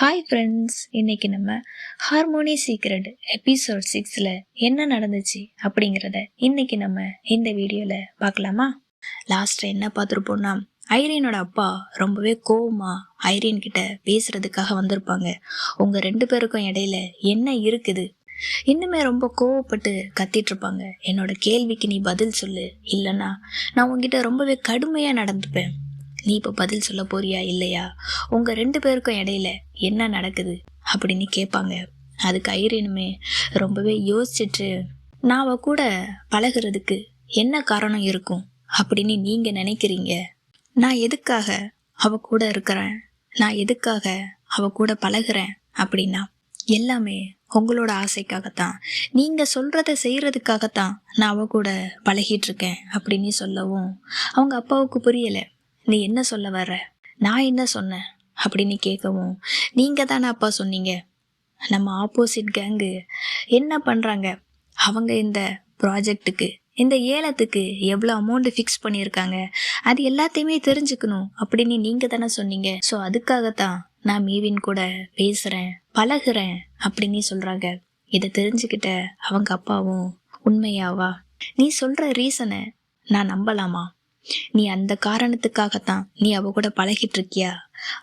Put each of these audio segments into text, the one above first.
Hi friends இன்னைக்கு நம்ம harmony secret episode சிக்ஸில் என்ன நடந்துச்சு அப்படிங்கிறத இன்னைக்கு நம்ம இந்த வீடியோவில் பார்க்கலாமா? லாஸ்ட்டில் என்ன பார்த்துருப்போம்னா ஐரீனோட அப்பா ரொம்பவே கோவமாக ஐரீன் கிட்ட பேசுறதுக்காக வந்திருப்பாங்க. உங்கள் ரெண்டு பேருக்கும் இடையில என்ன இருக்குது? இன்னுமே ரொம்ப கோவப்பட்டு கத்திட்டு இருப்பாங்க என்னோட கேள்விக்கு நீ பதில் சொல்லு. இல்லைன்னா நான் உங்ககிட்ட ரொம்பவே கடுமையாக நடந்துப்பேன். நீ இப்போ பதில் சொல்ல போறியா இல்லையா? உங்கள் ரெண்டு பேருக்கும் இடையில என்ன நடக்குது? அப்படின்னு கேட்பாங்க. அதுக்கு ஐரீனுமே ரொம்பவே யோசிச்சுட்டு நான் அவ கூட பழகுறதுக்கு என்ன காரணம் இருக்கும்? அப்படின்னு நீங்கள் நினைக்கிறீங்க. நான் எதுக்காக அவ கூட இருக்கிறேன்? நான் எதுக்காக அவ கூட பழகுறேன்? அப்படின்னா எல்லாமே உங்களோட ஆசைக்காகத்தான். நீங்கள் சொல்கிறத செய்கிறதுக்காகத்தான் நான் அவ கூட பழகிட்டு இருக்கேன் அப்படின்னு சொல்லவும் அவங்க அப்பாவுக்கு புரியலை. நீ என்ன சொல்ல வர்ற? நான் என்ன சொன்னேன்? அப்படின்னு கேட்கவும் நீங்கள் தானே அப்பா சொன்னீங்க. நம்ம ஆப்போசிட் கேங்கு என்ன பண்ணுறாங்க அவங்க இந்த ப்ராஜெக்ட்டுக்கு இந்த ஏலத்துக்கு எவ்வளோ அமௌண்ட் ஃபிக்ஸ் பண்ணியிருக்காங்க? அது எல்லாத்தையுமே தெரிஞ்சுக்கணும் அப்படின்னு நீங்கள் தானே சொன்னீங்க. ஸோ அதுக்காகத்தான் நான் மீவின் கூட பேசுகிறேன் பழகுறேன் அப்படின்னு சொல்கிறாங்க இதை தெரிஞ்சுக்கிட்ட அவங்க அப்பாவும் உண்மையாவா? நீ சொல்கிற ரீசனை நான் நம்பலாமா? நீ அந்த காரணத்துக்காகத்தான் நீ அவ கூட பழகிட்டு இருக்கியா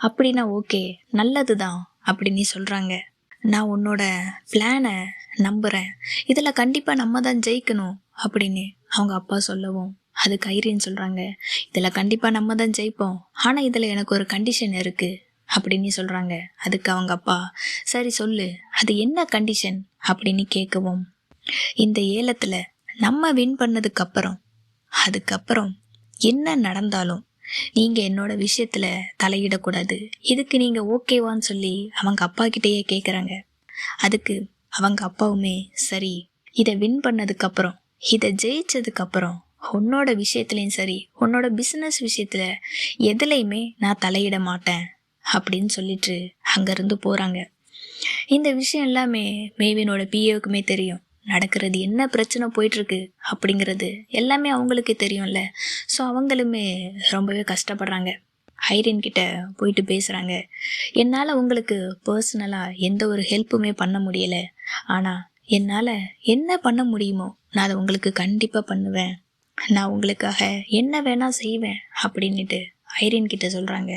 அப்படின்னா ஓகே நல்லது தான் அப்படின்னு சொல்கிறாங்க நான் உன்னோட பிளானை நம்புகிறேன் இதில் கண்டிப்பாக நம்ம தான் ஜெயிக்கணும் அப்படின்னு அவங்க அப்பா சொல்லவும் அதுக்கு ஐரின்னு சொல்கிறாங்க இதில் கண்டிப்பாக நம்ம தான் ஜெயிப்போம். ஆனால் இதில் எனக்கு ஒரு கண்டிஷன் இருக்குது அப்படின்னு சொல்கிறாங்க அதுக்கு அவங்க அப்பா சரி சொல்லு அது என்ன கண்டிஷன் அப்படின்னு கேட்கவும் இந்த ஏலத்தில் நம்ம வின் பண்ணதுக்கப்புறம் அதுக்கப்புறம் என்ன நடந்தாலும் நீங்க என்னோட விஷயத்துல தலையிடக்கூடாது. இதுக்கு நீங்க ஓகேவான்னு சொல்லி அவங்க அப்பா கிட்டேயே கேட்குறாங்க அதுக்கு அவங்க அப்பாவுமே சரி இதை வின் பண்ணதுக்கப்புறம் இதை ஜெயிச்சதுக்கப்புறம் உன்னோட விஷயத்துலையும் சரி உன்னோட பிஸ்னஸ் விஷயத்தில் எதுலையுமே நான் தலையிட மாட்டேன் அப்படின்னு சொல்லிட்டு அங்கேருந்து போகிறாங்க இந்த விஷயம் எல்லாமே மேவினோட பிஏவுக்குமே தெரியும். நடக்கிறது என்ன பிரச்சனை போயிட்டுருக்கு அப்படிங்கிறது எல்லாமே அவங்களுக்கு தெரியும்ல. ஸோ அவங்களுமே ரொம்பவே கஷ்டப்படுறாங்க. ஐரின் கிட்ட போயிட்டு பேசுகிறாங்க என்னால் உங்களுக்கு பர்சனலாக எந்த ஒரு ஹெல்ப்புமே பண்ண முடியலை. ஆனால் என்னால் என்ன பண்ண முடியுமோ நான் அதை உங்களுக்கு கண்டிப்பாக பண்ணுவேன். நான் உங்களுக்காக என்ன வேணால் செய்வேன் அப்படின்ட்டு ஐரின் கிட்ட சொல்கிறாங்க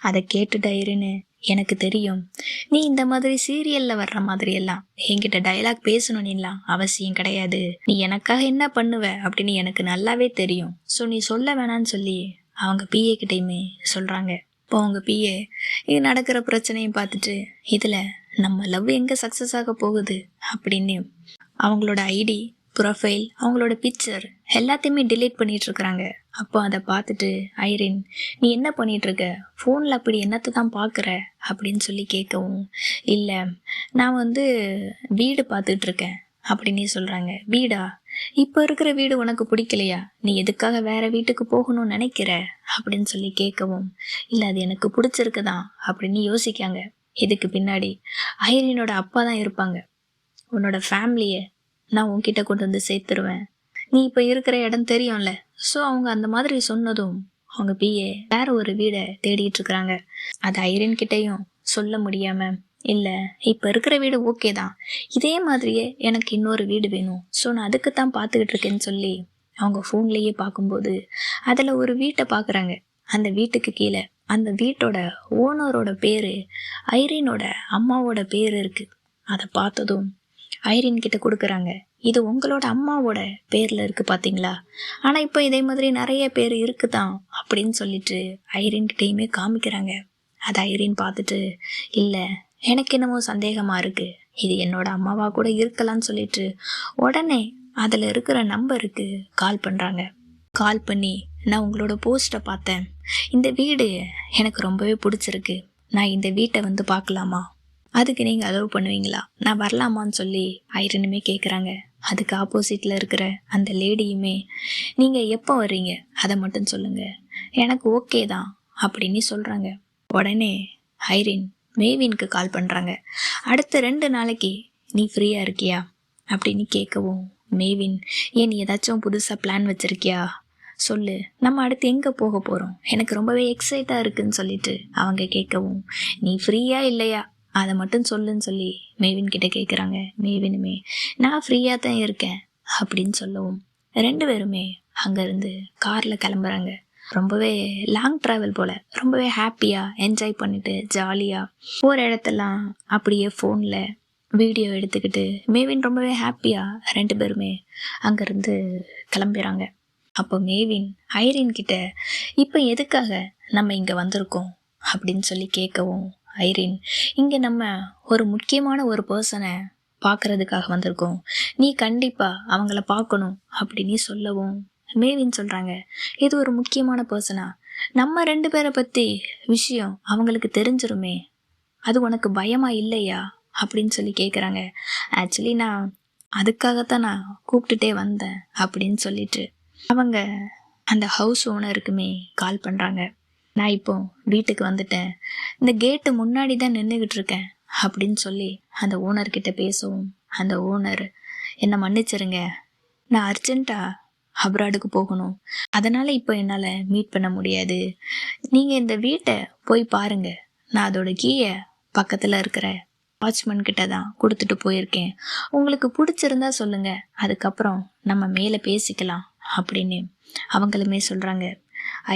அதை கேட்டுட்டு ஐரின்னு எனக்கு தெரியும். நீ இந்த மாதிரி சீரியல்ல வர்ற மாதிரி எல்லாம் என்கிட்ட டைலாக் பேசணும்னுலாம் அவசியம் கிடையாது. நீ எனக்காக என்ன பண்ணுவ அப்படின்னு எனக்கு நல்லாவே தெரியும். ஸோ நீ சொல்ல வேணான்னு சொல்லி அவங்க பிஏ கிட்டையுமே சொல்கிறாங்க இப்போ அவங்க பிஏ இது நடக்கிற பிரச்சனையும் பார்த்துட்டு இதில் நம்ம லவ் எங்கே சக்ஸஸ் ஆக போகுது அப்படின்னு அவங்களோட ஐடி ப்ரொஃபைல் அவங்களோட பிக்சர் எல்லாத்தையுமே டிலீட் பண்ணிட்டு இருக்கிறாங்க அப்போ அதை பார்த்துட்டு ஐரின் நீ என்ன பண்ணிட்டு இருக்க ஃபோனில் அப்படி என்னத்தை தான் பார்க்குற? அப்படின்னு சொல்லி கேட்கவும் இல்லை நான் வந்து வீடு பார்த்துட்டு இருக்கேன் அப்படின்னு சொல்கிறாங்க வீடா? இப்போ இருக்கிற வீடு உனக்கு பிடிக்கலையா? நீ எதுக்காக வேற வீட்டுக்கு போகணும்னு நினைக்கிற? அப்படின்னு சொல்லி கேட்கவும் இல்லை அது எனக்கு பிடிச்சிருக்குதான் அப்படின்னு யோசிக்காங்க. இதுக்கு பின்னாடி ஐரினோட அப்பா தான் இருப்பாங்க. உன்னோட ஃபேமிலியை நான் உன்கிட்ட கொண்டு வந்து சேர்த்துருவேன். நீ இப்போ இருக்கிற இடம் தெரியும்ல. ஸோ அவங்க அந்த மாதிரி சொன்னதும் அவங்க பிஏ வேற ஒரு வீடை தேடிட்டு இருக்கிறாங்க அது ஐரன் கிட்டேயும் சொல்ல முடியாம இல்லை இப்போ இருக்கிற வீடு ஓகே தான். இதே மாதிரியே எனக்கு இன்னொரு வீடு வேணும். ஸோ நான் அதுக்கு தான் பார்த்துக்கிட்டு இருக்கேன்னு சொல்லி அவங்க ஃபோன்லேயே பார்க்கும்போது அதில் ஒரு வீட்டை பார்க்குறாங்க அந்த வீட்டுக்கு கீழே அந்த வீட்டோட ஓனரோட பேர் ஐரீனோட அம்மாவோட பேர் இருக்குது அதை பார்த்ததும் ஐரின் கிட்ட கொடுக்குறாங்க. இது உங்களோட அம்மாவோட பேரில் இருக்குது பார்த்தீங்களா ஆனால் இப்போ இதே மாதிரி நிறைய பேர் இருக்குதான் அப்படின்னு சொல்லிட்டு ஐரின் கிட்டேயுமே காமிக்கிறாங்க. அது ஐரின் பார்த்துட்டு இல்லை எனக்கு என்னமோ சந்தேகமாக இருக்குது இது என்னோட அம்மாவாக கூட இருக்கலாம்னு சொல்லிட்டு உடனே அதில் இருக்கிற நம்பருக்கு கால் பண்ணுறாங்க கால் பண்ணி நான் உங்களோட போஸ்ட்டை பார்த்தேன். இந்த வீடு எனக்கு ரொம்பவே பிடிச்சிருக்கு. நான் இந்த வீட்டை வந்து பார்க்கலாமா? அதுக்கு நீங்கள் அலோவ் பண்ணுவீங்களா? நான் வரலாமான்னு சொல்லி ஐரனுமே கேட்குறாங்க அதுக்கு ஆப்போசிட்டில் இருக்கிற அந்த லேடியுமே நீங்கள் எப்போ வர்றீங்க? அதை மட்டும் சொல்லுங்கள் எனக்கு ஓகே தான் அப்படின்னு சொல்கிறாங்க உடனே ஐரின் மேவினுக்கு கால் பண்ணுறாங்க அடுத்த ரெண்டு நாளைக்கு நீ ஃப்ரீயாக இருக்கியா? அப்படின்னு கேட்கவும் மேவின் ஏன் நீ ஏதாச்சும் புதுசாக பிளான் வச்சுருக்கியா? சொல்லு. நம்ம அடுத்து எங்கே போக போகிறோம் எனக்கு ரொம்பவே எக்ஸைட்டாக இருக்குன்னு சொல்லிட்டு அவங்க கேட்கவும் நீ ஃப்ரீயா இல்லையா? அதை மட்டும் சொல்லுன்னு சொல்லி மேவின் கிட்ட கேட்குறாங்க மேவினுமே நான் ஃப்ரீயாக தான் இருக்கேன் அப்படின்னு சொல்லவும் ரெண்டு பேருமே அங்கேருந்து காரில் கிளம்புறாங்க. ரொம்பவே லாங் ட்ராவல் போல் ரொம்பவே ஹாப்பியாக என்ஜாய் பண்ணிட்டு ஜாலியாக போகிற இடத்தெல்லாம் அப்படியே ஃபோனில் வீடியோ எடுத்துக்கிட்டு மேவின் ரொம்பவே ஹாப்பியாக ரெண்டு பேருமே அங்கேருந்து கிளம்புறாங்க. அப்போ மேவின் ஐரின் கிட்ட இப்போ எதுக்காக நம்ம இங்கே வந்திருக்கோம்? அப்படின்னு சொல்லி கேட்கவும் ஐரின். இங்கே நம்ம ஒரு முக்கியமான ஒரு பர்சனை பார்க்கறதுக்காக வந்திருக்கோம். நீ கண்டிப்பாக அவங்கள பார்க்கணும் அப்படின்னு சொல்லவும் மேவின் சொல்கிறாங்க இது ஒரு முக்கியமான பர்சனா நம்ம ரெண்டு பேரை பற்றி விஷயம் அவங்களுக்கு தெரிஞ்சிருமே. அது உனக்கு பயமா இல்லையா? அப்படின்னு சொல்லி கேட்குறாங்க ஆக்சுவலி நான் அதுக்காகத்தான் நான் கூப்பிட்டுட்டே வந்தேன் அப்படின்னு சொல்லிட்டு அவங்க அந்த ஹவுஸ் ஓனருக்குமே கால் பண்ணுறாங்க நான் இப்போ வீட்டுக்கு வந்துட்டேன். இந்த கேட்டு முன்னாடி தான் நின்றுக்கிட்டு இருக்கேன் அப்படின்னு சொல்லி அந்த ஓனர்கிட்ட பேசவும். அந்த ஓனர் என்னை மன்னிச்சிருங்க. நான் அர்ஜென்ட்டாக அப்ராடுக்கு போகணும். அதனால் இப்போ என்னால் மீட் பண்ண முடியாது. நீங்கள் இந்த வீட்டை போய் பாருங்கள் நான் அதோட கீயை பக்கத்தில் இருக்கிற வாட்ச்மேன் கிட்ட தான் கொடுத்துட்டு போயிருக்கேன். உங்களுக்கு பிடிச்சிருந்தா சொல்லுங்கள் அதுக்கப்புறம் நம்ம மேலே பேசிக்கலாம் அப்படின்னு அவங்களுமே சொல்கிறாங்க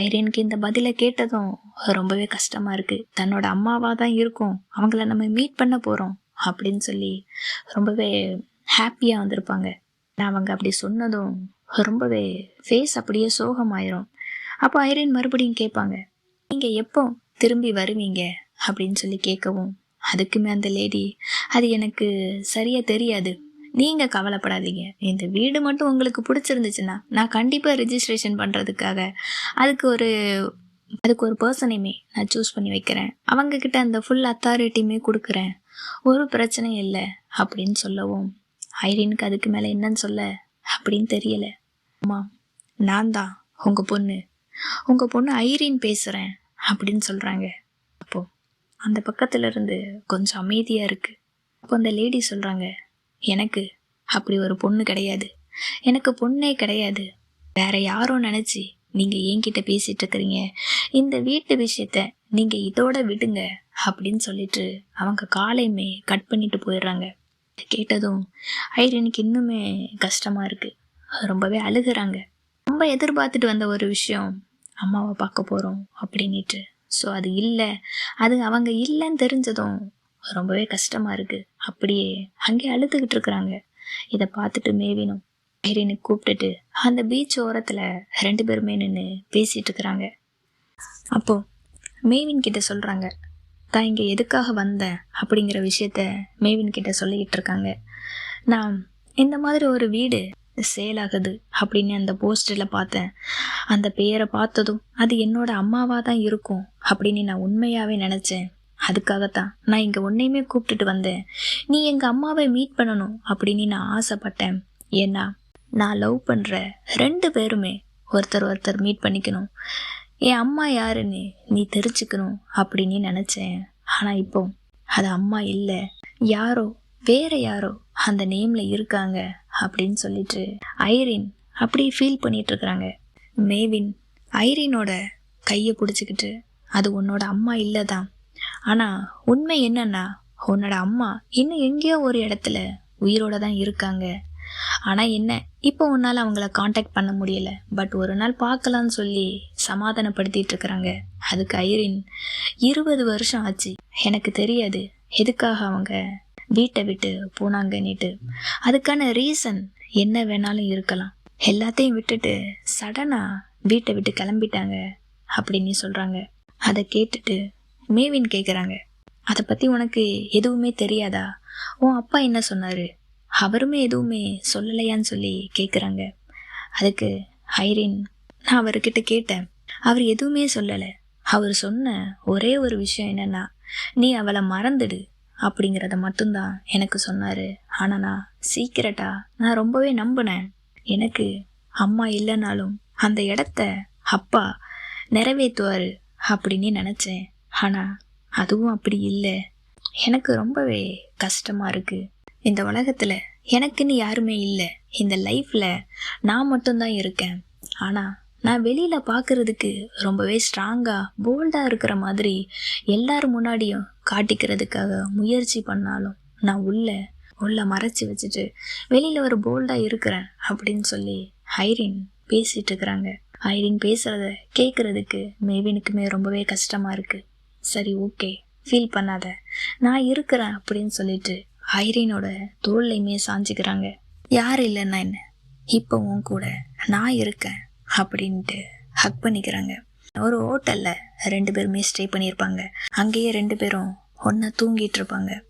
ஐரேனுக்கு இந்த பதிலை கேட்டதும் ரொம்பவே கஷ்டமாக இருக்குது தன்னோட அம்மாவாக தான் இருக்கும். அவங்கள நம்ம மீட் பண்ண போகிறோம் அப்படின்னு சொல்லி ரொம்பவே ஹாப்பியாக வந்திருப்பாங்க. நான் அவங்க அப்படி சொன்னதும் ரொம்பவே ஃபேஸ் அப்படியே சோகமாயிரும். அப்போ ஐரேன் மறுபடியும் கேட்பாங்க நீங்கள் எப்போ திரும்பி வருவீங்க? அப்படின்னு சொல்லி கேட்கவும் அதுக்குமே அந்த லேடி அது எனக்கு சரியாக தெரியாது. நீங்கள் கவலைப்படாதீங்க. இந்த வீடு மட்டும் உங்களுக்கு பிடிச்சிருந்துச்சுன்னா நான் கண்டிப்பாக ரிஜிஸ்ட்ரேஷன் பண்ணுறதுக்காக அதுக்கு ஒரு அதுக்கு ஒரு பர்சனையுமே நான் சூஸ் பண்ணி வைக்கிறேன். அவங்கக்கிட்ட அந்த ஃபுல் அத்தாரிட்டியுமே கொடுக்குறேன். ஒரு பிரச்சனையும் இல்லை அப்படின்னு சொல்லவும். ஐரீனுக்கு அதுக்கு மேலே என்னன்னு சொல்ல அப்படின்னு தெரியல. அம்மா நான் தான் உங்கள் பொண்ணு. உங்கள் பொண்ணு ஐரீன் பேசுகிறேன் அப்படின்னு சொல்கிறாங்க அப்போது அந்த பக்கத்துலேருந்து கொஞ்சம் அமைதியாக இருக்குது அப்போ அந்த லேடி சொல்கிறாங்க எனக்கு அப்படி ஒரு பொண்ணு கிடையாது. எனக்கு பொண்ணே கிடையாது. வேற யாரோ நினச்சி நீங்கள் என்கிட்ட பேசிகிட்டு இருக்கிறீங்க. இந்த வீட்டு விஷயத்த நீங்கள் இதோட விடுங்க அப்படின்னு சொல்லிட்டு அவங்க காலையுமே கட் பண்ணிட்டு போயிடுறாங்க. கேட்டதும் ஐரனுக்கு இன்னுமே கஷ்டமாக இருக்குது ரொம்பவே அழுகுறாங்க. ரொம்ப எதிர்பார்த்துட்டு வந்த ஒரு விஷயம் அம்மாவை பார்க்க போகிறோம் அப்படின்ட்டு ஸோ அது இல்லை. அது அவங்க இல்லைன்னு தெரிஞ்சதும் ரொம்பவே கஷ்டமாக இருக்குது அப்படியே அங்கே அழுதுகிட்டு இருக்கிறாங்க. இதை பார்த்துட்டு மேவினும் ஐரினை கூப்பிட்டுட்டு அந்த பீச் ஓரத்தில் ரெண்டு பேருமே நின்று பேசிகிட்டு இருக்கிறாங்க. அப்போது மேவின் கிட்ட சொல்கிறாங்க தான் இங்கே எதுக்காக வந்தேன்? அப்படிங்கிற விஷயத்த மேவின் கிட்ட சொல்லிக்கிட்டு இருக்காங்க. நான் இந்த மாதிரி ஒரு வீடு சேல் ஆகுது அப்படின்னு அந்த போஸ்டரில் பார்த்தேன். அந்த பேரை பார்த்ததும் அது என்னோட அம்மாவாக தான் இருக்கும் அப்படின்னு நான் உண்மையாகவே நினச்சேன். அதுக்காகத்தான் நான் இங்கே உன்னையுமே கூப்பிட்டுட்டு வந்தேன். நீ எங்கள் அம்மாவை மீட் பண்ணணும் அப்படின்னு நான் ஆசைப்பட்டேன். ஏன்னா நான் லவ் பண்ணுற ரெண்டு பேருமே ஒருத்தர் ஒருத்தர் மீட் பண்ணிக்கணும். என் அம்மா யாருன்னு நீ தெரிஞ்சுக்கணும் அப்படின்னு நினச்சேன். ஆனால் இப்போ அது அம்மா இல்லை. யாரோ வேற யாரோ அந்த நேமில் இருக்காங்க அப்படின்னு சொல்லிட்டு ஐரின் அப்படியே ஃபீல் பண்ணிட்டு இருக்கிறாங்க மேவின் ஐரினோட கையை பிடிச்சிக்கிட்டு அது உன்னோட அம்மா இல்லை தான் ஆனால் உண்மை என்னன்னா உன்னோட அம்மா இன்னும் எங்கேயோ ஒரு இடத்துல உயிரோட தான் இருக்காங்க. ஆனால் என்ன இப்போ உன்னால் அவங்கள காண்டாக்ட் பண்ண முடியல. பட் ஒரு நாள் பார்க்கலான்னு சொல்லி சமாதானப்படுத்திட்டு இருக்கிறாங்க. அதுக்கு ஐரின் இருபது வருஷம் ஆச்சு. எனக்கு தெரியாது எதுக்காக அவங்க வீட்டை விட்டு போனாங்கன்னுட்டு. அதுக்கான ரீசன் என்ன வேணாலும் இருக்கலாம். எல்லாத்தையும் விட்டுட்டு சடனாக வீட்டை விட்டு கிளம்பிட்டாங்க அப்படின்னு சொல்கிறாங்க அதை கேட்டுட்டு மேவின் கேட்குறாங்க அதை பற்றி உனக்கு எதுவுமே தெரியாதா? உன் அப்பா என்ன சொன்னார்? அவருமே எதுவுமே சொல்லலையான்னு சொல்லி கேட்குறாங்க அதுக்கு ஹைரின் நான் அவர்கிட்ட கேட்டேன். அவர் எதுவுமே சொல்லலை. அவர் சொன்ன ஒரே ஒரு விஷயம் என்னன்னா நீ அவளை மறந்துடு அப்படிங்கிறத மட்டும்தான் எனக்கு சொன்னார். ஆனால் நான் சீக்கிரட்டாக நான் ரொம்பவே நம்பினேன். எனக்கு அம்மா இல்லைனாலும் அந்த இடத்த அப்பா நிறைவேற்றுவார் அப்படின்னு நினச்சேன். ஆனால் அதுவும் அப்படி இல்லை. எனக்கு ரொம்பவே கஷ்டமாக இருக்குது இந்த உலகத்தில் எனக்குன்னு யாருமே இல்லை. இந்த லைஃப்பில் நான் மட்டும்தான் இருக்கேன். ஆனால் நான் வெளியில் பார்க்குறதுக்கு ரொம்பவே ஸ்ட்ராங்காக போல்டாக இருக்கிற மாதிரி எல்லார் முன்னாடியும் காட்டிக்கிறதுக்காக முயற்சி பண்ணாலும் நான் உள்ள உள்ள மறைச்சி வச்சுட்டு வெளியில் ஒரு போல்டாக இருக்கிறேன் அப்படின்னு சொல்லி ஐரின் பேசிகிட்டு இருக்கிறாங்க. ஐரின் பேசுகிறத கேட்குறதுக்கு மேவினுக்குமே ரொம்பவே கஷ்டமாக இருக்குது சரி ஓகே. ஃபீல் பண்ணாத. நான் இருக்கிறேன் அப்படின்னு சொல்லிட்டு ஐரீனோட தோல்லையுமே சாஞ்சிக்கிறாங்க. யார் இல்லைன்னா என்ன? இப்போ உன் கூட நான் இருக்கேன் அப்படின்ட்டு ஹக் பண்ணிக்கிறாங்க. ஒரு ஹோட்டலில் ரெண்டு பேருமே ஸ்டே பண்ணியிருப்பாங்க. அங்கேயே ரெண்டு பேரும் ஒன்றா தூங்கிட்டு இருப்பாங்க.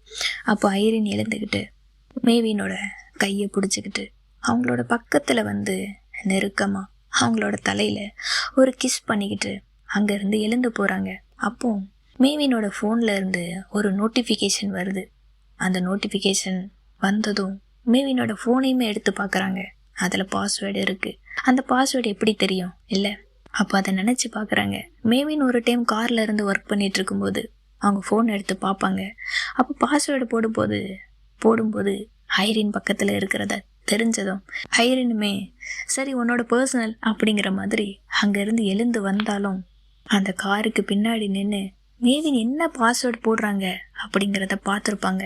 அப்போ ஐரின் எழுந்துக்கிட்டு மேவினோட கையை பிடிச்சிக்கிட்டு அவங்களோட பக்கத்தில் வந்து நெருக்கமாக அவங்களோட தலையில் ஒரு கிஸ் பண்ணிக்கிட்டு அங்கேருந்து எழுந்து போகிறாங்க அப்போ மேவினோட ஃபோனில் இருந்து ஒரு நோட்டிஃபிகேஷன் வருது. அந்த நோட்டிஃபிகேஷன் வந்ததும் மேவினோட ஃபோனையுமே எடுத்து பார்க்குறாங்க அதில் பாஸ்வேர்டு இருக்குது அந்த பாஸ்வேர்டு எப்படி தெரியும்? இல்லை. அப்போ அதை நினச்சி பார்க்குறாங்க மேவின் ஒரு டைம் காரில் இருந்து ஒர்க் பண்ணிட்டு இருக்கும்போது அவங்க ஃபோன் எடுத்து பார்ப்பாங்க அப்போ பாஸ்வேர்டு போடும்போது போடும்போது ஐரின் பக்கத்தில் இருக்கிறத தெரிஞ்சதும் ஐரினுமே சரி உன்னோட பர்சனல் அப்படிங்கிற மாதிரி அங்கேருந்து எழுந்து வந்தாலும் அந்த காருக்கு பின்னாடி நின்று மேவின் என்ன பாஸ்வேர்டு போடுறாங்க அப்படிங்கிறத பார்த்துருப்பாங்க.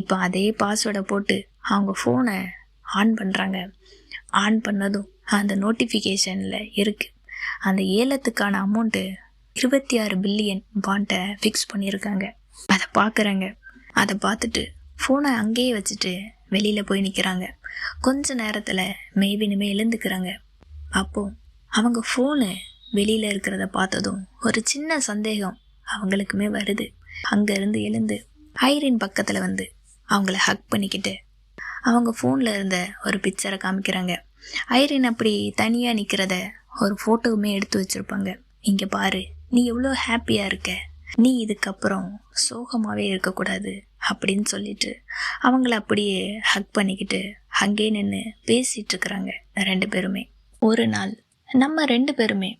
இப்போ அதே பாஸ்வேர்டை போட்டு அவங்க ஃபோனை ஆன் பண்ணுறாங்க ஆன் பண்ணதும் அந்த நோட்டிஃபிகேஷனில் இருக்குது அந்த ஏலத்துக்கான அமௌண்ட்டு இருபத்தி ஆறு பில்லியன் பாண்ட்டை ஃபிக்ஸ் பண்ணியிருக்காங்க. அதை பார்க்குறாங்க அதை பார்த்துட்டு ஃபோனை அங்கேயே வச்சுட்டு வெளியில் போய் நிற்கிறாங்க கொஞ்ச நேரத்தில் மேவினுமே எழுந்துக்கிறாங்க. அப்போது அவங்க ஃபோனு வெளியில் இருக்கிறத பார்த்ததும் ஒரு சின்ன சந்தேகம். அவங்களுக்குமே வருது. அங்கேருந்து எழுந்து ஐரின் பக்கத்தில் வந்து அவங்கள ஹக் பண்ணிக்கிட்டு அவங்க ஃபோனில் இருந்த ஒரு பிக்சரை காமிக்கிறாங்க. ஐரின் அப்படி தனியாக நிற்கிறத ஒரு ஃபோட்டோவுமே எடுத்து வச்சுருப்பாங்க. இங்கே பாரு நீ எவ்வளோ ஹாப்பியாக இருக்க. நீ இதுக்கப்புறம் சோகமாகவே இருக்கக்கூடாது அப்படின்னு சொல்லிட்டு அவங்கள அப்படியே ஹக் பண்ணிக்கிட்டு அங்கே நின்று பேசிகிட்டு இருக்கிறாங்க ரெண்டு பேருமே. ஒரு நாள் நம்ம ரெண்டு பேருமே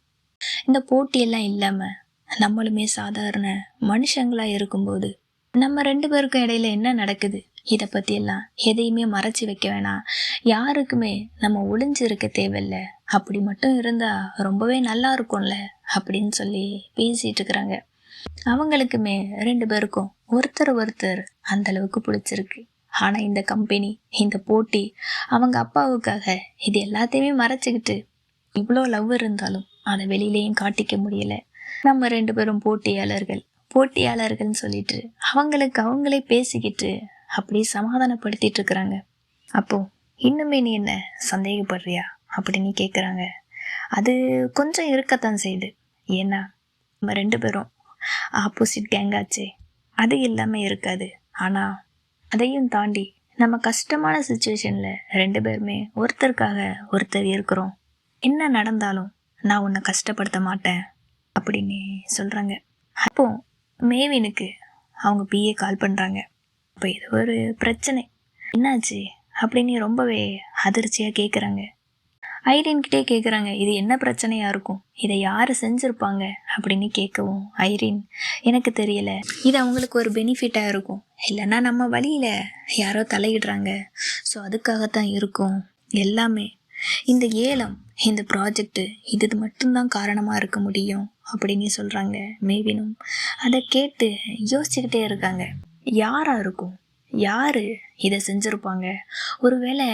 இந்த போட்டியெல்லாம் இல்லாமல் நம்மளுமே சாதாரண மனுஷங்களாக இருக்கும்போது நம்ம ரெண்டு பேருக்கும் இடையில என்ன நடக்குது? இதை பற்றியெல்லாம் எதையுமே மறைச்சி வைக்க வேணாம். யாருக்குமே நம்ம ஒளிஞ்சு இருக்க தேவையில்ல. அப்படி மட்டும் இருந்தால் ரொம்பவே நல்லா இருக்கும்ல? அப்படின்னு சொல்லி பேசிகிட்டு இருக்கிறாங்க. அவங்களுக்குமே ரெண்டு பேருக்கும் ஒருத்தர் ஒருத்தர் அந்த அளவுக்கு பிடிச்சிருக்கு. ஆனால் இந்த கம்பெனி இந்த போட்டி அவங்க அப்பாவுக்காக இது எல்லாத்தையுமே மறைச்சிக்கிட்டு இவ்வளோ லவ் இருந்தாலும் அதை வெளியிலையும் காட்டிக்க முடியலை. நம்ம ரெண்டு பேரும் போட்டியாளர்கள் போட்டியாளர்கள்னு சொல்லிட்டு அவங்களுக்கு அவங்களே பேசிக்கிட்டு அப்படியே சமாதானப்படுத்திட்டு இருக்கிறாங்க. அப்போ இன்னுமே நீ என்ன சந்தேகப்படுறியா அப்படின்னு கேட்குறாங்க அது கொஞ்சம் இருக்கத்தான் செய்யுது. ஏன்னா நம்ம ரெண்டு பேரும் ஆப்போசிட் கேங்காச்சே அது இல்லாமல் இருக்காது. ஆனால் அதையும் தாண்டி நம்ம கஷ்டமான சுச்சுவேஷனில் ரெண்டு பேருமே ஒருத்தருக்காக ஒருத்தர் இருக்கிறோம். என்ன நடந்தாலும் நான் உன்னை கஷ்டப்படுத்த மாட்டேன். அப்படின்னு சொல்கிறாங்க அப்போ மேவினுக்கு அவங்க பிஏ கால் பண்ணுறாங்க இப்போ இது ஒரு பிரச்சனை. என்னாச்சு? அப்படின்னு ரொம்பவே அதிர்ச்சியாக கேட்குறாங்க ஐரின்கிட்டே கேட்குறாங்க இது என்ன பிரச்சனையாக இருக்கும்? இதை யார் செஞ்சுருப்பாங்க? அப்படின்னு கேட்கவும் ஐரின் எனக்கு தெரியல. இது அவங்களுக்கு ஒரு பெனிஃபிட்டாக இருக்கும். இல்லைன்னா நம்ம வழியில் யாரோ தலையிடுறாங்க. ஸோ அதுக்காகத்தான் இருக்கும். எல்லாமே. இந்த ஏலம் இந்த ப்ராஜெக்ட்டு இது மட்டும்தான் காரணமாக இருக்க முடியும். அப்படின்னு சொல்கிறாங்க மேவினும் அதை கேட்டு யோசிச்சுக்கிட்டே இருக்காங்க. யாராக இருக்கும்? யார் இதை செஞ்சுருப்பாங்க? ஒருவேளை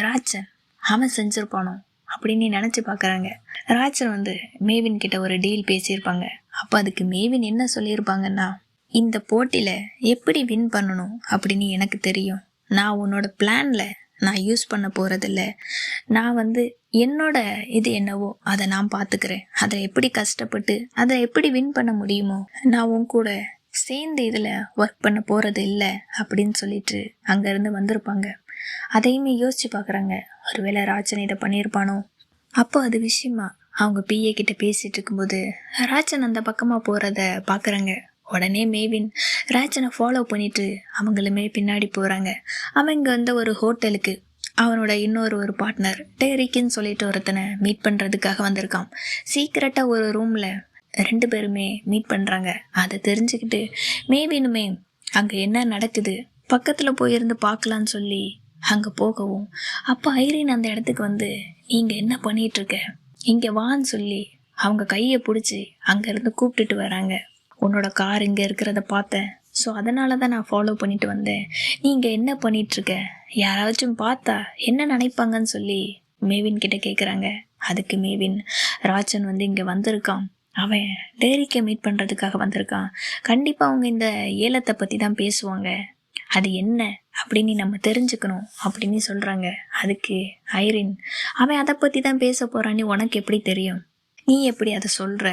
ராஜன் அவன் செஞ்சுருப்பானோ அப்படின்னு நினச்சி பார்க்குறாங்க. ராஜன் வந்து மேவின் கிட்ட ஒரு டீல் பேசியிருப்பாங்க. அப்போ அதுக்கு மேவின் என்ன சொல்லியிருப்பாங்கன்னா இந்த போட்டியில் எப்படி வின் பண்ணணும் அப்படின்னு எனக்கு தெரியும். நான் உன்னோட பிளானில் நான் யூஸ் பண்ண போகிறதில்ல நான் வந்து என்னோட இது என்னவோ அதை நான் பார்த்துக்கிறேன் அதை எப்படி கஷ்டப்பட்டு அதை எப்படி வின் பண்ண முடியுமோ நான் உன் கூட சேர்ந்து இதில் ஒர்க் பண்ண போகிறது இல்லை அப்படின்னு சொல்லிட்டு அங்கேருந்து வந்திருப்பாங்க. அதையுமே யோசிச்சு பார்க்குறாங்க ஒருவேளை ராஜன் இதை பண்ணியிருப்பானோ? அப்போ அது விஷயமா அவங்க பிஏ கிட்ட பேசிகிட்டு இருக்கும்போது ராஜன் அந்த பக்கமாக போகிறத பார்க்குறாங்க உடனே மேவின் ராஜனை ஃபாலோ பண்ணிட்டு அவங்களுமே பின்னாடி போகிறாங்க அவன் இங்கே வந்த ஒரு ஹோட்டலுக்கு அவனோட இன்னொரு ஒரு பார்ட்னர் டேரிக்குன்னு சொல்லிட்டு ஒருத்தனை மீட் பண்ணுறதுக்காக வந்திருக்கான். சீக்கிரட்டாக ஒரு ரூமில் ரெண்டு பேருமே மீட் பண்ணுறாங்க அதை தெரிஞ்சுக்கிட்டு மேவினுமே அங்கே என்ன நடக்குது பக்கத்தில் போயிருந்து பார்க்கலான்னு சொல்லி அங்கே போகவும் அப்போ ஐரின் அந்த இடத்துக்கு வந்து நீங்கள் என்ன பண்ணிகிட்ருக்க இங்கே வான்னு சொல்லி அவங்க கையை பிடிச்சி அங்கேருந்து கூப்பிட்டுட்டு வராங்க. உன்னோட கார் இங்கே இருக்கிறத பார்த்தேன். ஸோ அதனால தான் நான் ஃபாலோ பண்ணிட்டு வந்தேன். நீங்கள் என்ன பண்ணிகிட்ருக்க யாராச்சும் பார்த்தா என்ன நினைப்பாங்கன்னு சொல்லி மேவின் கிட்ட கேட்குறாங்க அதுக்கு மேவின் ராஜன் வந்து இங்கே வந்திருக்கான். அவன் டேரிக்கை மீட் பண்ணுறதுக்காக வந்திருக்கான். கண்டிப்பாக அவங்க இந்த ஏலத்தை பற்றி தான் பேசுவாங்க. அது என்ன அப்படின்னு நம்ம தெரிஞ்சுக்கணும் அப்படின்னு சொல்கிறாங்க அதுக்கு ஐரின் அவன் அதை பற்றி தான் பேச போகிறான்னு உனக்கு எப்படி தெரியும்? நீ எப்படி அதை சொல்கிற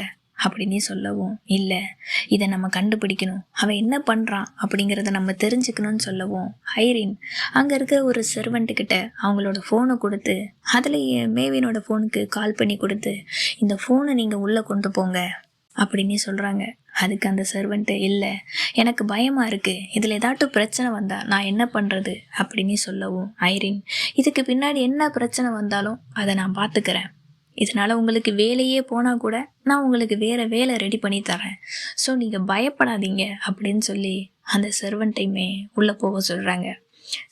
அப்படின்னு சொல்லவும் இல்லை இதை நம்ம கண்டுபிடிக்கணும். அவன் என்ன பண்ணுறான் அப்படிங்கிறத நம்ம தெரிஞ்சுக்கணும்னு சொல்லவும் ஹைரின் அங்கே இருக்கிற ஒரு செர்வெண்ட்டுக்கிட்ட அவங்களோட ஃபோனை கொடுத்து அதில் மேவினோட ஃபோனுக்கு கால் பண்ணி கொடுத்து இந்த ஃபோனை நீங்கள் உள்ளே கொண்டு போங்க. அப்படின்னு சொல்கிறாங்க அதுக்கு அந்த சர்வெண்ட்டு இல்லை எனக்கு பயமாக இருக்குது இதில் ஏதாட்டும் பிரச்சனை வந்தால் நான் என்ன பண்ணுறது அப்படின்னு சொல்லவும் ஐரின் இதுக்கு பின்னாடி என்ன பிரச்சனை வந்தாலும் அதை நான் பார்த்துக்கிறேன் இதனால் உங்களுக்கு வேலையே போனால் கூட நான் உங்களுக்கு வேறு வேலை ரெடி பண்ணி தரேன். ஸோ நீங்கள் பயப்படாதீங்க அப்படின்னு சொல்லி அந்த சர்வெண்ட்டையுமே உள்ளே போக சொல்கிறாங்க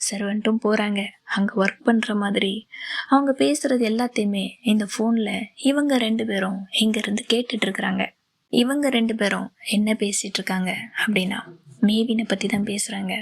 சர்வெண்ட்டும் போகிறாங்க அங்கே ஒர்க் பண்ணுற மாதிரி அவங்க பேசுகிறது எல்லாத்தையுமே இந்த ஃபோனில் இவங்க ரெண்டு பேரும் இங்கேருந்து கேட்டுட்ருக்குறாங்க இவங்க ரெண்டு பேரும் என்ன பேசிகிட்டு இருக்காங்க அப்படின்னா மேவினை பற்றி தான் பேசுகிறாங்க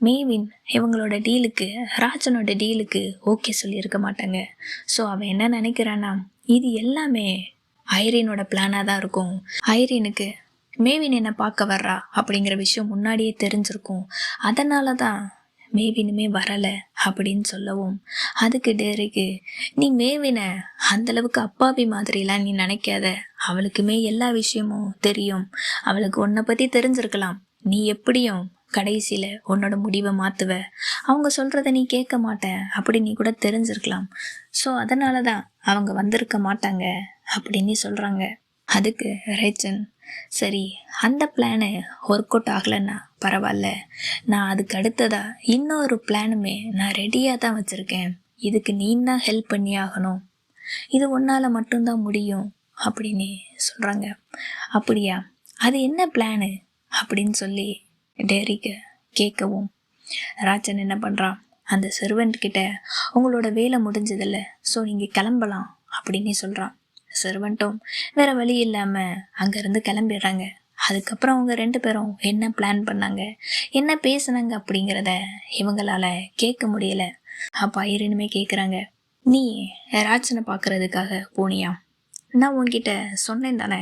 மேவின் இவங்களோட டீலுக்கு ராஜனோட டீலுக்கு ஓகே சொல்லியிருக்க மாட்டாங்க. ஸோ அவன் என்ன நினைக்கிறான்னா இது எல்லாமே ஐரீனோட பிளானாக தான் இருக்கும். ஐரீனுக்கு மேவின் என்ன பார்க்க வர்றா அப்படிங்கிற விஷயம் முன்னாடியே தெரிஞ்சிருக்கும். அதனால தான் மேவினுமே வரலை அப்படின்னு சொல்லவும். அதுக்கு டேரிக்கு நீ மேவினை அந்தளவுக்கு அப்பாவி மாதிரிலாம் நீ நினைக்காத. அவளுக்குமே எல்லா விஷயமும் தெரியும். அவளுக்கு உன்னை பற்றி தெரிஞ்சிருக்கலாம். நீ எப்படியும் கடைசியில் உன்னோட முடிவை மாற்றுவ அவங்க சொல்கிறத நீ கேட்க மாட்ட. அப்படி நீ கூட தெரிஞ்சிருக்கலாம். ஸோ அதனால தான் அவங்க வந்திருக்க மாட்டாங்க அப்படின்னு சொல்கிறாங்க அதுக்கு ரேச்சன் சரி அந்த பிளானு ஒர்க் அவுட் ஆகலைன்னா பரவாயில்ல. நான் அதுக்கு அடுத்ததாக இன்னொரு பிளானுமே நான் ரெடியாக தான் வச்சுருக்கேன். இதுக்கு நீ தான் ஹெல்ப் பண்ணி ஆகணும். இது உன்னால் மட்டும்தான் முடியும் அப்படின்னு சொல்கிறாங்க அப்படியா? அது என்ன பிளானு அப்படின்னு சொல்லி டேரிக்கு கேட்கவும். ராஜன் என்ன பண்ணுறான் அந்த செர்வெண்ட் கிட்ட உங்களோட வேலை முடிஞ்சதில்ல ஸோ நீங்கள் கிளம்பலாம் அப்படின்னு சொல்கிறான் செர்வெண்ட்டும் வேறு வழி இல்லாமல் அங்கேருந்து கிளம்பிடுறாங்க. அதுக்கப்புறம் அவங்க ரெண்டு பேரும் என்ன பிளான் பண்ணாங்க? என்ன பேசுனாங்க? அப்படிங்கிறத இவங்களால கேட்க முடியல. அப்போ ஐரனுமே கேட்குறாங்க நீ ராஜனை பார்க்குறதுக்காக போனியா? நான் உன்கிட்ட சொன்னேன் தானே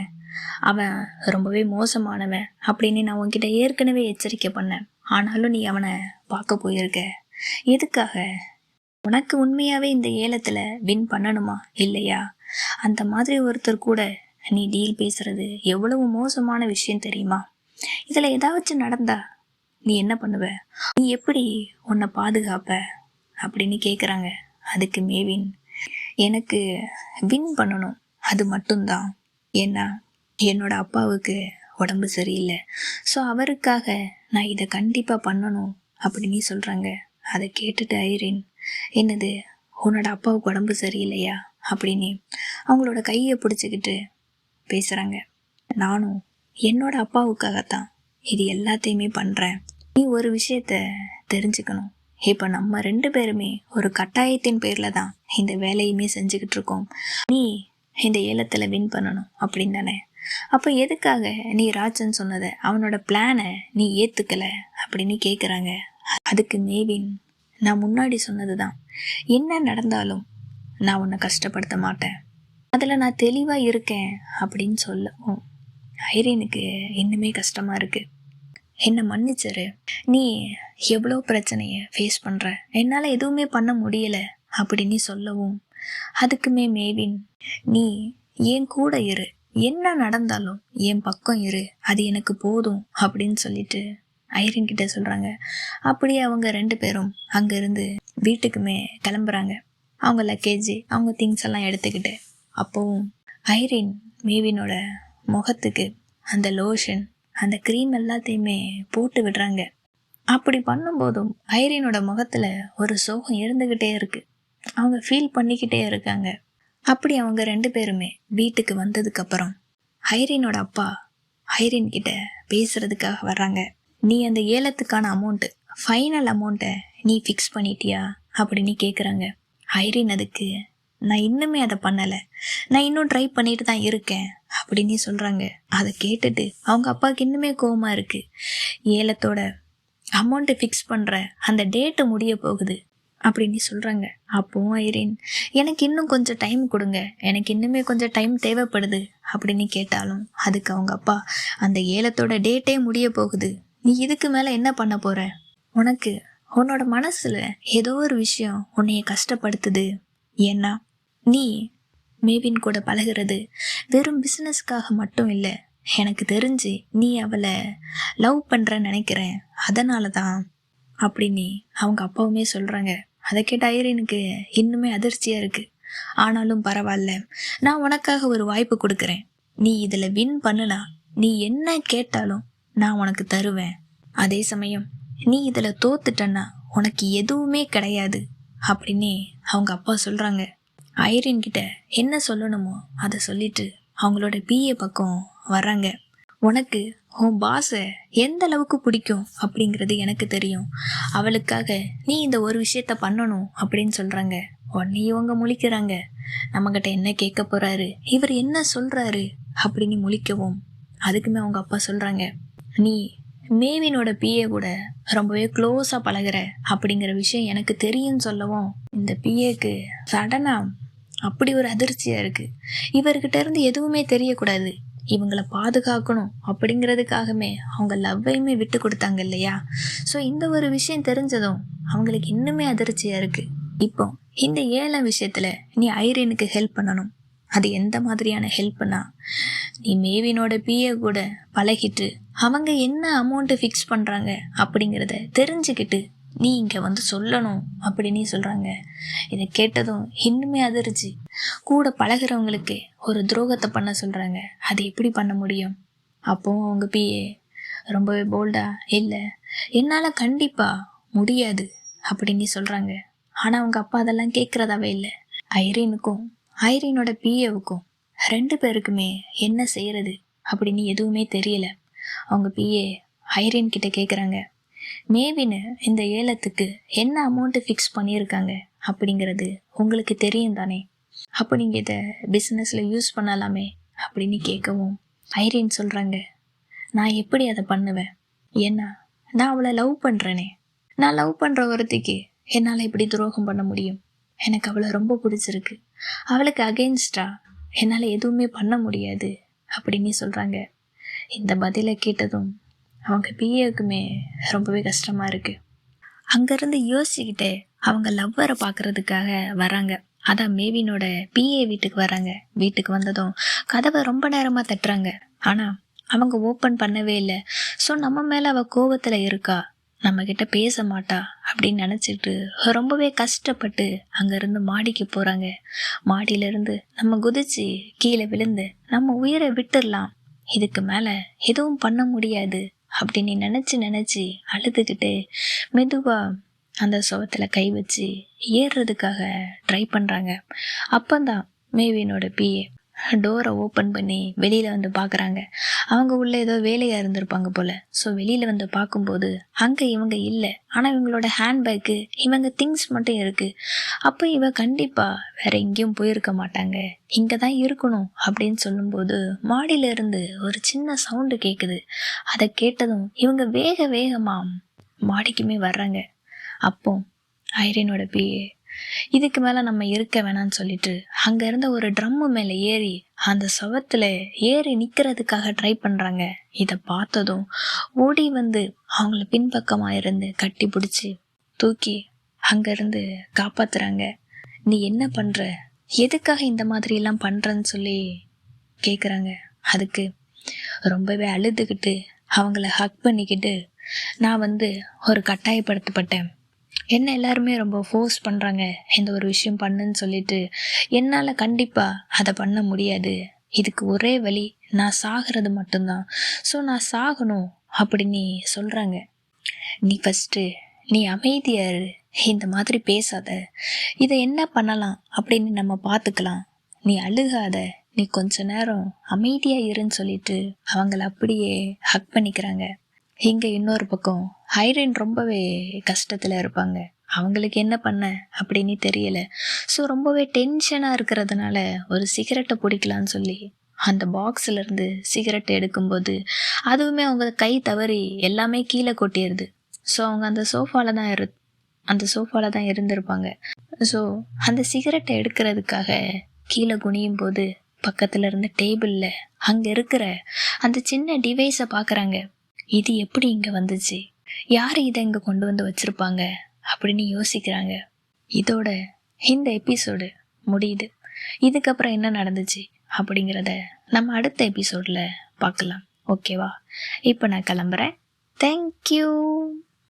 அவன் ரொம்பவே மோசமானவன் அப்படின்னு நான் உன்கிட்ட ஏற்கனவே எச்சரிக்கை பண்ணேன். ஆனாலும் நீ அவனை பார்க்க போயிருக்க. எதுக்காக? உனக்கு உண்மையாகவே இந்த ஏலத்தில் வின் பண்ணணுமா? இல்லையா? அந்த மாதிரி ஒருத்தர் கூட நீ டீல் பேசுறது எவ்வளவு மோசமான விஷயம் தெரியுமா? இதில் ஏதாச்சும் நடந்தா நீ என்ன பண்ணுவ? நீ எப்படி உன்னை பாதுகாப்ப? அப்படின்னு கேட்குறாங்க அதுக்கு மேவின் எனக்கு வின் பண்ணணும். அது மட்டும்தான். ஏன்னா என்னோட அப்பாவுக்கு உடம்பு சரியில்லை. ஸோ அவருக்காக நான் இதை கண்டிப்பாக பண்ணணும் அப்படின்னு சொல்கிறாங்க அதை கேட்டுட்டு ஐரின் என்னது உன்னோட அப்பாவுக்கு உடம்பு சரியில்லையா? அப்படின்னு அவங்களோட கையை பிடிச்சிக்கிட்டு பேசுகிறாங்க நானும் என்னோட அப்பாவுக்காகத்தான் இது எல்லாத்தையுமே பண்ணுறேன் நீ ஒரு விஷயத்த தெரிஞ்சுக்கணும். இப்போ நம்ம ரெண்டு பேருமே ஒரு கட்டாயத்தின் பேரில் தான் இந்த வேலையுமே செஞ்சுக்கிட்டு இருக்கோம். நீ இந்த ஏலத்தில் வின் பண்ணணும் அப்படின்னு தானே? அப்போ எதுக்காக நீ ராஜன் சொன்னதை? அவனோட பிளானை நீ ஏற்றுக்கலை அப்படின்னு கேட்குறாங்க அதுக்கு மேவின் நான் முன்னாடி சொன்னது தான் என்ன நடந்தாலும் நான் உன்னை கஷ்டப்படுத்த மாட்டேன். அதில் நான் தெளிவாக இருக்கேன் அப்படின்னு சொல்லவும் ஐரீனுக்கு இன்னுமே கஷ்டமாக இருக்குது என்னை மன்னிச்சிரு. நீ எவ்வளோ பிரச்சனையை ஃபேஸ் பண்ணுற என்னால் எதுவுமே பண்ண முடியலை அப்படின்னு சொல்லவும் அதுக்குமே மேவின் நீ என் கூட இரு. என்ன நடந்தாலும் என் பக்கம் இரு அது எனக்கு போதும் அப்படின்னு சொல்லிட்டு ஐரன் கிட்ட சொல்கிறாங்க அப்படியே அவங்க ரெண்டு பேரும் அங்கேருந்து வீட்டுக்குமே கிளம்புறாங்க. அவங்க லக்கேஜ் அவங்க திங்ஸ் எல்லாம் எடுத்துக்கிட்டு. அப்போவும் ஐரின் மேவினோட முகத்துக்கு அந்த லோஷன் அந்த க்ரீம் எல்லாத்தையுமே போட்டு விடுறாங்க. அப்படி பண்ணும்போதும் ஐரினோட முகத்தில் ஒரு சோகம் இருந்துக்கிட்டே இருக்குது அவங்க ஃபீல் பண்ணிக்கிட்டே இருக்காங்க. அப்படி அவங்க ரெண்டு பேருமே வீட்டுக்கு வந்ததுக்கப்புறம் ஐரினோட அப்பா ஐரின் கிட்ட பேசுறதுக்காக வர்றாங்க. நீ அந்த ஏலத்துக்கான அமௌண்ட்டு ஃபைனல் அமௌண்ட்டை நீ ஃபிக்ஸ் பண்ணிட்டியா அப்படின்னு கேட்குறாங்க ஹைரின் அதுக்கு நான் இன்னுமே அதை பண்ணலை. நான் இன்னும் ட்ரை பண்ணிட்டு தான் இருக்கேன் அப்படின்னு சொல்கிறாங்க அதை கேட்டுட்டு அவங்க அப்பாவுக்கு இன்னுமே கோவமாக இருக்குது ஏலத்தோட அமௌண்ட்டை ஃபிக்ஸ் பண்ணுற அந்த டேட்டு முடிய போகுது. அப்படின்னு சொல்கிறாங்க அப்போவும் ஐரின் எனக்கு இன்னும் கொஞ்சம் டைம் கொடுங்க. எனக்கு இன்னுமே கொஞ்சம் டைம் தேவைப்படுது அப்படின்னு கேட்டாலும் அதுக்கு அவங்க அப்பா அந்த ஏலத்தோட டேட்டே முடிய போகுது. நீ இதுக்கு மேலே என்ன பண்ண போகிற உனக்கு உன்னோட மனசில் ஏதோ ஒரு விஷயம் உன்னைய கஷ்டப்படுத்துது. ஏன்னா நீ மேவின் கூட பழகிறது வெறும் பிஸ்னஸ்க்காக மட்டும் இல்லை. எனக்கு தெரிஞ்சு நீ அவளை லவ் பண்ணுறன்னு நினைக்கிறேன். அதனால தான் அப்படின்னு அவங்க அப்பாவுமே சொல்கிறாங்க அதை கேட்ட ஐரனுக்கு இன்னுமே அதிர்ச்சியாக இருக்குது ஆனாலும் பரவாயில்ல நான் உனக்காக ஒரு வாய்ப்பு கொடுக்குறேன். நீ இதில் வின் பண்ணலாம் நீ என்ன கேட்டாலும் நான் உனக்கு தருவேன். அதே சமயம் நீ இதில் தோத்துட்டன்னா உனக்கு எதுவுமே கிடையாது அப்படின்னு அவங்க அப்பா சொல்கிறாங்க ஐரின் கிட்ட என்ன சொல்லணுமோ அதை சொல்லிட்டு அவங்களோட பிஏ பக்கம் வர்றாங்க. உனக்கு உன் பாஸை எந்த அளவுக்கு பிடிக்கும் அப்படிங்கிறது எனக்கு தெரியும். அவளுக்காக நீ இந்த ஒரு விஷயத்த பண்ணணும் அப்படின்னு சொல்கிறாங்க உடனே இவங்க முழிக்கிறாங்க. நம்மக்கிட்ட என்ன கேட்க போகிறாரு இவர் என்ன சொல்கிறாரு அப்படின்னு முழிக்கவும். அதுக்குமே அவங்க அப்பா சொல்கிறாங்க நீ மேவினோட பிஏ கூட ரொம்பவே க்ளோஸாக பழகுற அப்படிங்கிற விஷயம் எனக்கு தெரியும்னு சொல்லவும் இந்த பிஏக்கு சடனாக அப்படி ஒரு அதிர்ச்சியாக இருக்குது இவர்கிட்ட இருந்து எதுவுமே தெரியக்கூடாது. இவங்களை பாதுகாக்கணும் அப்படிங்கிறதுக்காகவே அவங்க லவ்வையுமே விட்டு கொடுத்தாங்க இல்லையா? ஸோ இந்த ஒரு விஷயம் தெரிஞ்சதும் அவங்களுக்கு இன்னுமே அதிர்ச்சியாக இருக்குது இப்போ இந்த ஏழாம் விஷயத்தில் நீ ஐரீனுக்கு ஹெல்ப் பண்ணணும். அது எந்த மாதிரியான ஹெல்ப்னா நீ மேவினோட பிஏ கூட பழகிட்டு அவங்க என்ன அமௌண்ட்டு ஃபிக்ஸ் பண்ணுறாங்க அப்படிங்கிறத தெரிஞ்சுக்கிட்டு நீ இங்கே வந்து சொல்லணும் அப்படின்னு சொல்கிறாங்க இதை கேட்டதும் இன்னுமே அதிர்ச்சி. கூட பழகிறவங்களுக்கு ஒரு துரோகத்தை பண்ண சொல்கிறாங்க அது எப்படி பண்ண முடியும்? அப்போவும் அவங்க பிஏ ரொம்பவே போல்டா இல்லை என்னால் கண்டிப்பாக முடியாது அப்படின்னு சொல்கிறாங்க ஆனால் அவங்க அப்பா அதெல்லாம் கேட்குறதாவே இல்லை. ஐரீனுக்கும் ஐரீனோட பிஏவுக்கும் ரெண்டு பேருக்குமே என்ன செய்கிறது அப்படின்னு எதுவுமே தெரியல. அவங்க பிஏ ஐரீன் கிட்ட கேட்குறாங்க மேவின இந்த ஏலத்துக்கு என்ன அமௌண்ட்டு ஃபிக்ஸ் பண்ணியிருக்காங்க அப்படிங்கிறது உங்களுக்கு தெரியும் தானே? அப்போ நீங்கள் இதை பிஸ்னஸில் யூஸ் பண்ணலாமே அப்படின்னு கேட்கவும் ஐரின் சொல்கிறாங்க நான் எப்படி அதை பண்ணுவேன்? ஏன்னா நான் அவளை லவ் பண்ணுறேனே நான் லவ் பண்ணுற ஒருத்திக்கு என்னால் எப்படி துரோகம் பண்ண முடியும்? எனக்கு அவளை ரொம்ப பிடிச்சிருக்கு. அவளுக்கு அகெயின்ஸ்டா என்னால் எதுவுமே பண்ண முடியாது. அப்படின்னு சொல்கிறாங்க இந்த பதிலை கேட்டதும் அவங்க பிஏவுக்குமே ரொம்பவே கஷ்டமாக இருக்குது அங்கேருந்து யோசிச்சுக்கிட்டே அவங்க லவ்வரை பார்க்குறதுக்காக வராங்க. அதான் மேவினோட பிஏ வீட்டுக்கு வராங்க. வீட்டுக்கு வந்ததும் கதவை ரொம்ப நேரமாக தட்டுறாங்க. ஆனால் அவங்க ஓப்பன் பண்ணவே இல்லை. ஸோ நம்ம மேலே அவள் கோபத்தில் இருக்கா? நம்மக்கிட்ட பேச மாட்டா? அப்படின்னு நினச்சிட்டு ரொம்பவே கஷ்டப்பட்டு அங்கேருந்து மாடிக்கு போகிறாங்க மாடியிலேருந்து நம்ம குதிச்சு கீழே விழுந்து நம்ம உயிரை விட்டுடலாம் இதுக்கு மேலே எதுவும் பண்ண முடியாது. அப்படின்னு நினச்சி நினச்சி அழுதுகிட்டு மெதுவாக அந்த சுவத்தில் கை வச்சு ஏறுறதுக்காக ட்ரை பண்ணுறாங்க அப்போந்தான் மேவினோட பிஏ டோரை ஓப்பன் பண்ணி வெளியில் வந்து பார்க்குறாங்க அவங்க உள்ளே ஏதோ வேலையாக இருந்திருப்பாங்க போல். ஸோ வெளியில் வந்து பார்க்கும்போது அங்கே இவங்க இல்லை. ஆனால் இவங்களோட ஹேண்ட்பேக்கு இவங்க திங்ஸ் மட்டும் இருக்குது அப்போ இவ கண்டிப்பாக வேற எங்கேயும் போயிருக்க மாட்டாங்க. இங்கே தான் இருக்கணும் அப்படின்னு சொல்லும்போது மாடியிலேருந்து ஒரு சின்ன சவுண்டு கேட்குது அதை கேட்டதும் இவங்க வேக வேகமாக மாடிக்குமே வர்றாங்க. அப்போ ஐரனோட பிஏ இதுக்கு மேலே நம்ம இருக்க வேணாம்னு சொல்லிட்டு அங்கே இருந்த ஒரு ட்ரம்மு மேலே ஏறி அந்த சுவத்தில் ஏறி நிற்கிறதுக்காக ட்ரை பண்ணுறாங்க இதை பார்த்ததும் ஓடி வந்து அவங்கள பின்பக்கமாக இருந்து கட்டி பிடிச்சி தூக்கி அங்கேருந்து காப்பாத்துறாங்க. நீ என்ன பண்ணுற எதுக்காக இந்த மாதிரிலாம் பண்ணுறன்னு சொல்லி கேட்குறாங்க அதுக்கு ரொம்பவே அழுதுகிட்டு அவங்கள ஹக் பண்ணிக்கிட்டு நான் வந்து ஒரு கட்டாயப்படுத்தப்பட்டேன். என்ன எல்லாருமே ரொம்ப ஃபோர்ஸ் பண்ணுறாங்க இந்த ஒரு விஷயம் பண்ணுன்னு சொல்லிட்டு என்னால் கண்டிப்பாக அதை பண்ண முடியாது. இதுக்கு ஒரே வழி நான் சாகிறது மட்டும்தான். ஸோ நான் சாகணும் அப்படின்னு சொல்கிறாங்க நீ ஃபஸ்ட்டு நீ அமைதியாரு இந்த மாதிரி பேசாத. இதை என்ன பண்ணலாம் அப்படின்னு நம்ம பார்த்துக்கலாம் நீ அழுகாத. நீ கொஞ்ச நேரம் அமைதியாக இருன்னு சொல்லிட்டு அவங்கள அப்படியே ஹக் பண்ணிக்கிறாங்க. இங்கே இன்னொரு பக்கம். ஹைரன் ரொம்பவே கஷ்டத்தில் இருப்பாங்க. அவங்களுக்கு என்ன பண்ண அப்படின்னு தெரியல. ஸோ ரொம்பவே டென்ஷனாக இருக்கிறதுனால ஒரு சிகரெட்டை பிடிக்கலான்னு சொல்லி அந்த பாக்ஸ்லேருந்து சிகரெட்டை சிகரெட் எடுக்கும்போது அதுவுமே அவங்க கை தவறி எல்லாமே கீழே கொட்டிடுது. ஸோ அவங்க அந்த சோஃபாவில் தான் இரு அந்த சோஃபாவில் தான் இருந்திருப்பாங்க. ஸோ அந்த சிகரெட்டை எடுக்கிறதுக்காக கீழே குனியும் போது பக்கத்தில் இருந்த டேபிளில் அங்கே இருக்கிற அந்த சின்ன டிவைஸை பார்க்குறாங்க இது எப்படி இங்கே வந்துச்சு? யார் இதை இங்கே கொண்டு வந்து வச்சுருப்பாங்க? அப்படின்னு யோசிக்கிறாங்க. இதோட இந்த எபிசோடு முடியுது. இதுக்கப்புறம் என்ன நடந்துச்சு அப்படிங்கிறத நம்ம அடுத்த எபிசோடில் பார்க்கலாம். ஓகேவா இப்போ நான் கிளம்புறேன். தேங்க்யூ